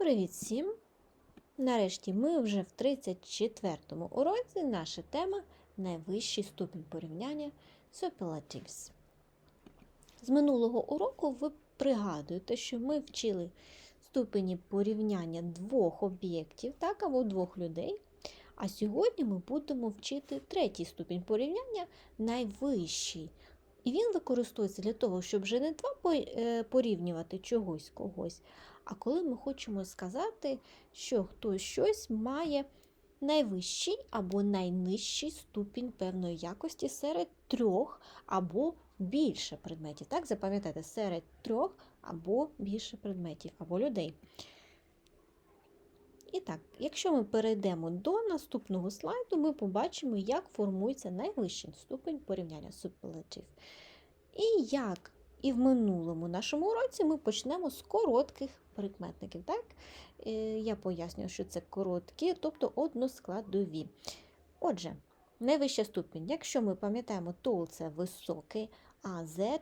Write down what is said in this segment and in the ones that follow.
Привіт всім! Нарешті ми вже в 34-му уроці. Наша тема найвищий ступінь порівняння superlatives. З минулого уроку ви пригадуєте, що ми вчили ступені порівняння двох об'єктів, так, або двох людей. А сьогодні ми будемо вчити третій ступінь порівняння найвищий. І він використовується для того, щоб вже не два е, порівнювати чогось когось, а коли ми хочемо сказати, що хтось щось має найвищий або найнижчий ступінь певної якості серед трьох або більше предметів. Так, запам'ятайте, серед трьох або більше предметів або людей. І так, якщо ми перейдемо до наступного слайду, ми побачимо, як формується найвищий ступень порівняння superlative. І як і в минулому нашому уроці ми почнемо з коротких прикметників. Так? Е, Я пояснюю, що це короткі, тобто односкладові. Отже, найвища ступінь, якщо ми пам'ятаємо, tall – це високий, а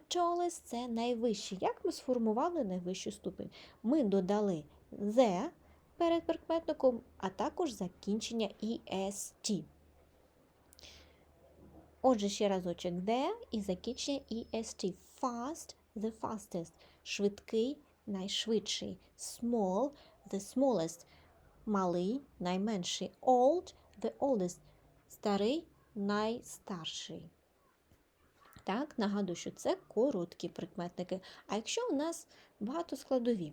tallest – це найвищий. Як ми сформували найвищу ступінь? Ми додали the перед прикметником, а також закінчення est. Отже, ще разочок the і закінчення est. Fast – the fastest. Швидкий – найшвидший. Small – the smallest. Малий – найменший. Old – the oldest. Старий – найстарший. Так, нагадую, що це короткі прикметники. А якщо у нас багатоскладові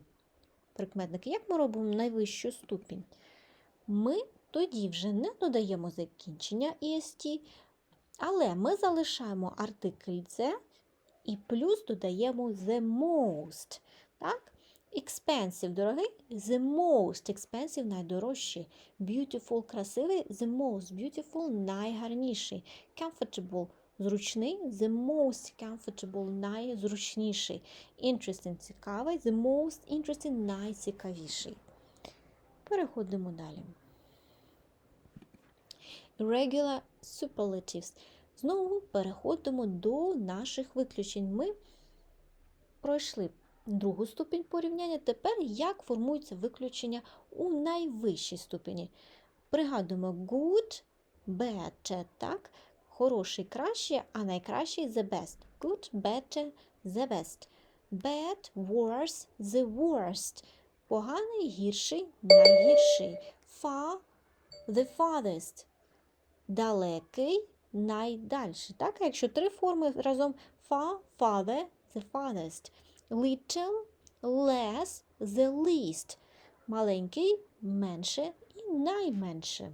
прикметники, як ми робимо найвищу ступінь? Ми тоді вже не додаємо закінчення est, але ми залишаємо артикль «the» і плюс додаємо the most. Так? Expensive, дорогий, the most expensive, найдорожчий. Beautiful, красивий, the most beautiful, найгарніший. Comfortable, зручний, the most comfortable, найзручніший. Interesting, цікавий, the most interesting, найцікавіший. Переходимо далі. Irregular superlatives. Знову переходимо до наших виключень. Ми пройшли другу ступінь порівняння. Тепер як формуються виключення у найвищій ступені. Пригадуємо good, better, так? Хороший краще, а найкращий the best. Good, better, the best. Bad, worse, the worst. Поганий, гірший, найгірший. Far, the farthest. Далекий, найдальший. Так, якщо три форми разом far, farther, the farthest. Little, less, the least. Маленький, менше і найменше.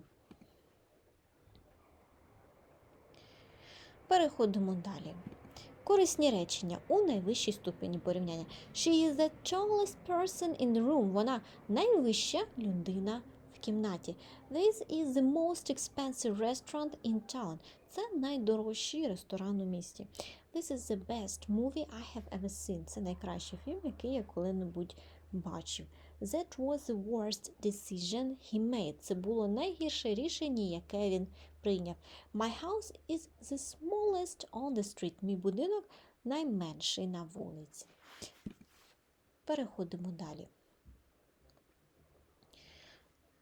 Переходимо далі. Корисні речення у найвищій ступені порівняння. She is the tallest person in the room. Вона найвища людина кімнаті. This is the most expensive restaurant in town. Це найдорожчий ресторан у місті. This is the best movie I have ever seen. Це найкращий фільм, який я коли-небудь бачив. That was the worst decision he made. Це було найгірше рішення, яке він прийняв. My house is the smallest on the street. Мій будинок найменший на вулиці. Переходимо далі.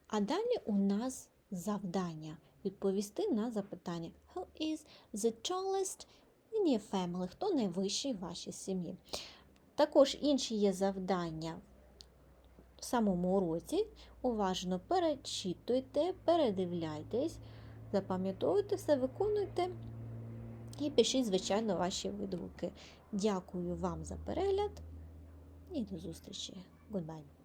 А далі у нас завдання відповісти на запитання. Who is the tallest in your family? Хто найвищий в вашій сім'ї? Також інші є завдання в самому уроці. Уважно перечитуйте, передивляйтесь, запам'ятовуйте все, виконуйте і пишіть, звичайно, ваші відгуки. Дякую вам за перегляд і до зустрічі. Goodbye.